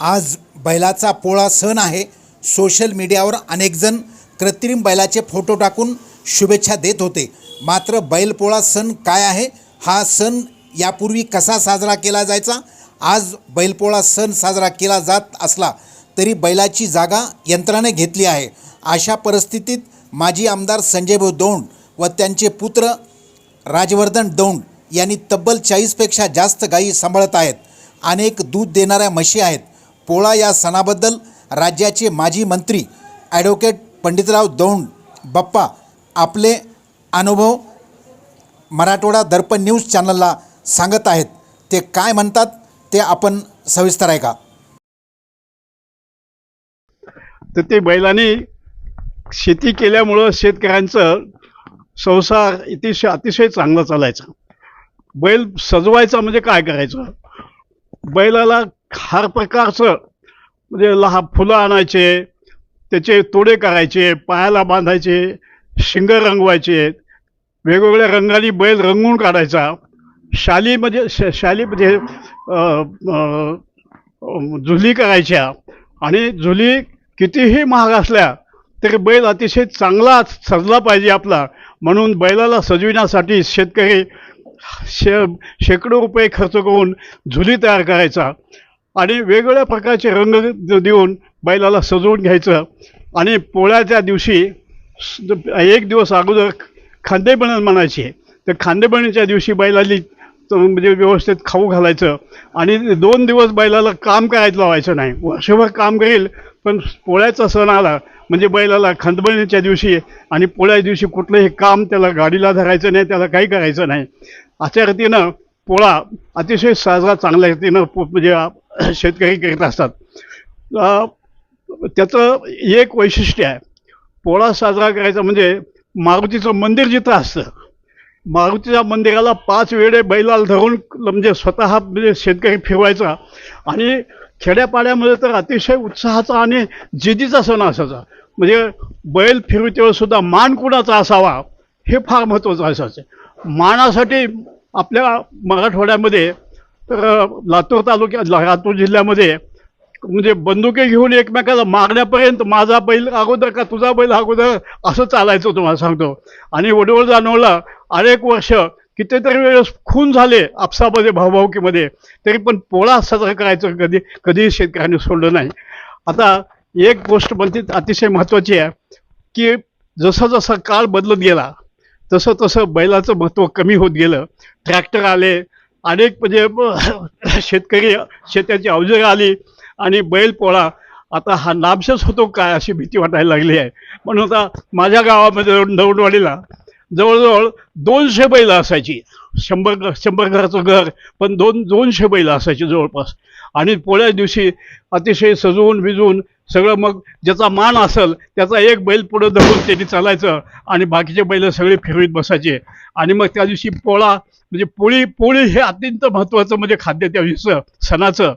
आज बैलाचा पोळा सण आहे. सोशल मीडियावर अनेकजण कृत्रिम बैलाचे फोटो टाकून शुभेच्छा देत होते. मात्र बैलपोळा सण काय आहे? हा सण यापूर्वी कसा साजरा केला जायचा? आज बैलपोळा सण साजरा केला जात असला तरी बैलाची जागा यंत्राने घेतली आहे. अशा परिस्थितीत माजी आमदार संजयभाऊ दौंड व त्यांचे पुत्र राजवर्धन दौंड यांनी तब्बल चाळीसपेक्षा जास्त गायी सांभाळत आहेत. अनेक दूध देणाऱ्या म्हशी आहेत. पोळा या सणाबद्दल राज्याचे माजी मंत्री ॲडव्होकेट पंडितराव दौंड बाप्पा आपले अनुभव मराठवाडा दर्पण न्यूज चॅनलला सांगत आहेत. ते काय म्हणतात ते आपण सविस्तर आहे का? तर ते बैलांनी शेती केल्यामुळं शेतकऱ्यांचं संसार अतिशय अतिशय चांगला चालायचा. बैल सजवायचा म्हणजे काय करायचं? बैलाला हर प्रकारचं म्हणजे लहा फुलं आणायचे त्याचे तोडे करायचे पायाला बांधायचे शिंग रंगवायचे वेगवेगळ्या रंगाने बैल रंगून काढायचा. शाली म्हणजे श शाली म्हणजे झुली करायच्या. आणि झुली कितीही महाग असल्या तरी बैल अतिशय चांगला सजला पाहिजे आपला. म्हणून बैलाला सजविण्यासाठी शेतकरी शे शेकडो रुपये खर्च करून झुली तयार करायचा. आणि वेगवेगळ्या प्रकारचे रंग देऊन बैलाला सजवून घ्यायचं. आणि पोळ्याच्या दिवशी एक दिवस अगोदर खांदेबणन म्हणायचे. तर खांदेबणीच्या दिवशी बैलाली म्हणजे व्यवस्थित खाऊ घालायचं. आणि दोन दिवस बैलाला काम करायचं लावायचं नाही. वर्षभर काम करेल पण पोळ्याचा सण आला म्हणजे बैलाला खंदबणीच्या दिवशी आणि पोळ्या दिवशी कुठलंही काम त्याला गाडीला धरायचं नाही त्याला काही करायचं नाही. अशा रीतीनं पोळा अतिशय साजरा चांगल्या रीतीनं पो- म्हणजे शेतकरी करीत असतात. त्याचं एक वैशिष्ट्य आहे. पोळा साजरा करायचा म्हणजे मारुतीचं मंदिर जिथं असतं मारुतीच्या मंदिराला पाच वेळे बैलाला धरून म्हणजे स्वतः म्हणजे शेतकरी फिरवायचा आणि खेड्यापाड्यामध्ये तर अतिशय उत्साहाचा आणि जिदीचा सण असायचा. म्हणजे बैल फिरवतेवेळेस सुद्धा मान कुणाचा असावा हे फार महत्त्वाचं असायचं. मानासाठी आपल्या मराठवाड्यामध्ये लातूर तालुक्यात लातूर जिल्ह्यामध्ये म्हणजे बंदुके घेऊन एकमेकाला मारण्यापर्यंत माझा बैल अगोदर का तुझा बैल अगोदर असं चालायचं तुम्हाला सांगतो. आणि वडवळ जाणवला अनेक वर्ष कितीतरी वेळेस खून झाले आपसामध्ये भाऊभाऊकीमध्ये तरी पण पोळा साजरा करायचं कधी कधीही शेतकऱ्यांनी सोडलं नाही. आता एक गोष्ट म्हणते अतिशय महत्त्वाची आहे की जसा जसा काळ बदलत गेला तसं तसं बैलाचं महत्त्व कमी होत गेलं. ट्रॅक्टर आले अनेक म्हणजे शेतकरी शेताची अवजरं आली आणि बैल पोळा. आता हा नामशेष होतो काय अशी भीती वाटायला लागली आहे. म्हणून आता माझ्या गावामध्ये नवडवाडीला जवळजवळ दोनशे बैल असायची. शंभर शंभर घराचं घर पण दोन दोनशे बैल असायची जवळपास. आणि पोळ्या दिवशी अतिशय सजवून भिजवून सगळं मग ज्याचा मान असेल त्याचा एक बैल पुढं धरून त्यांनी चालायचं आणि बाकीचे बैल सगळे फिरवीत बसायचे. आणि मग त्या दिवशी पोळा म्हणजे पोळी पोळी हे अत्यंत महत्त्वाचं म्हणजे खाद्य त्या दिवशीचं सणाचं.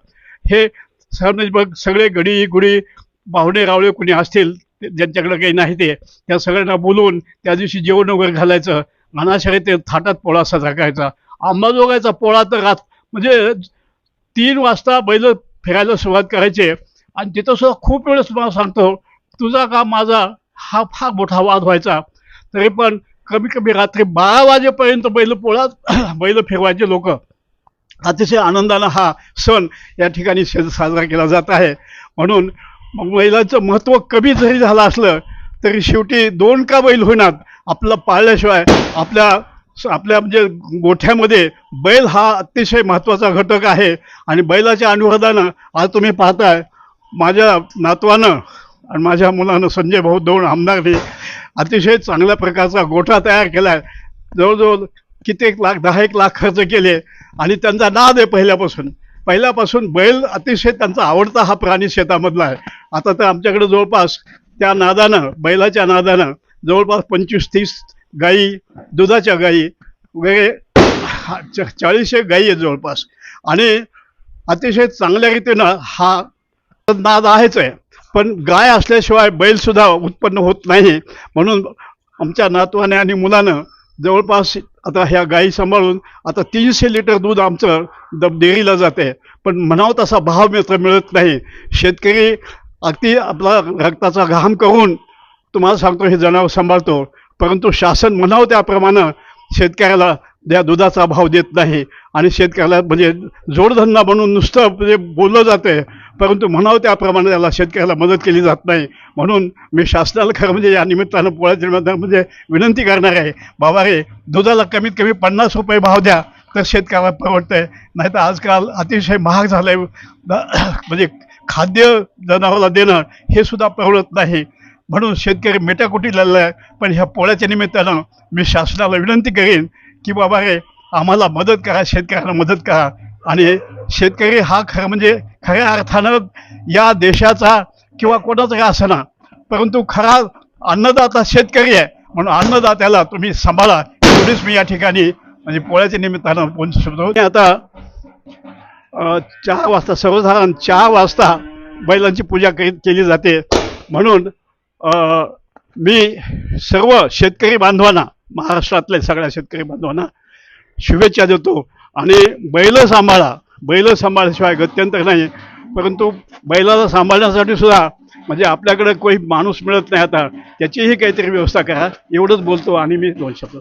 हे सण म्हणजे मग सगळे गडी गुडी पाहुणे रावळे कुणी असतील ते- ज्यांच्याकडे काही नाही ते त्या सगळ्यांना बोलवून त्या दिवशी जेवण वगैरे घालायचं. मनाशाळे ते थाटात पोळा साजरा करायचा. अंबाजोगायचा पोळा तर रात म्हणजे तीन वाजता बैल फिरायला सुरुवात करायचे. आणि तिथं सुद्धा खूप वेळेस तुम्हाला सांगतो तुझा का माझा हा फार मोठा वाद व्हायचा. तरी पण कमी कमी रात्री बारा वाजेपर्यंत बैल पोळा बैल फिरवायचे लोक. अतिशय आनंदानं हा सण या ठिकाणी साजरा केला जात आहे. म्हणून मग बैलाचं महत्त्व कमी जरी झालं असलं तरी शेवटी दोन का बैल होईनात आपलं पाळल्याशिवाय आपल्या आपल्या म्हणजे गोठ्यामध्ये बैल हा अतिशय महत्त्वाचा घटक आहे. आणि बैलाच्या अनुवादानं आज तुम्ही पाहताय माझ्या नातवानं आणि माझ्या मुलानं संजय भाऊ दोन आमदारने अतिशय चांगल्या प्रकारचा गोठा तयार केला आहे जवळजवळ कित्येक लाख दहा एक लाख खर्च केले आणि त्यांचा नाद आहे पहिल्यापासून. पहिल्यापासून बैल अतिशय त्यांचा आवडता हा प्राणी शेतामधला आहे. आता तर आमच्याकडे जवळपास त्या नादानं बैलाच्या नादानं जवळपास पंचवीस तीस गाई दुधाच्या गाई वगैरे हा, च- चाळीसशे गाई आहेत जवळपास. आणि अतिशय चांगल्या रीतीनं हा नाद आहेच आहे. पण गाय असल्याशिवाय बैलसुद्धा उत्पन्न होत नाही. म्हणून आमच्या नातवाने आणि मुलानं जवळपास आता ह्या गायी सांभाळून आता तीनशे लिटर दूध आमचं द डेअरीला जाते. पण म्हणावं तसा भाव मित्र मिळत नाही. शेतकरी अगदी आपला रक्ताचा घाम करून तुम्हाला सांगतो हे जनावर सांभाळतो. परंतु शासन म्हणावं त्याप्रमाणे शेतकऱ्याला त्या दुधाचा भाव देत नाही. आणि शेतकऱ्याला म्हणजे जोडधंदा म्हणून नुसतं म्हणजे बोललं जातं आहे परंतु म्हणावं त्याप्रमाणे त्याला शेतकऱ्याला मदत केली जात नाही. म्हणून मी शासनाला खरं म्हणजे या निमित्तानं पोळ्याच्या म्हणजे विनंती करणार आहे. बाबा रे दुधाला कमीत कमी पन्नास रुपये भाव द्या तर शेतकऱ्याला परवडतं नाही तर आजकाल अतिशय महाग झालं आहे म्हणजे खाद्य जनावराला देणं हे सुद्धा परवडत नाही. म्हणून शेतकरी मेटाकुटी लागला आहे. पण ह्या पोळ्याच्या निमित्तानं मी शासनाला विनंती करेन की बाबा रे आम्हाला मदत करा शेतकऱ्यांना मदत करा. आणि शेतकरी हा खरं म्हणजे खऱ्या अर्थानं या देशाचा किंवा कोणाचाही का परंतु खरा अन्नदाता शेतकरी आहे. म्हणून अन्नदात्याला तुम्ही सांभाळा. एवढीच मी या ठिकाणी म्हणजे पोळ्याच्या निमित्तानं पोहोचतो आता चार वाजता सर्वसाधारण चार वाजता बैलांची पूजा केली जाते. म्हणून मी सर्व शेतकरी बांधवांना महाराष्ट्रातले सगळ्या शेतकरी बांधवांना शुभेच्छा देतो. आणि बैल सांभाळा. बैल सांभाळल्याशिवाय गत्यंतर नाही परंतु बैलाला सांभाळण्यासाठी सुद्धा म्हणजे आपल्याकडे कोणी माणूस मिळत नाही आता. त्याचीही काहीतरी व्यवस्था करा. एवढंच बोलतो आणि मी दोन शब्द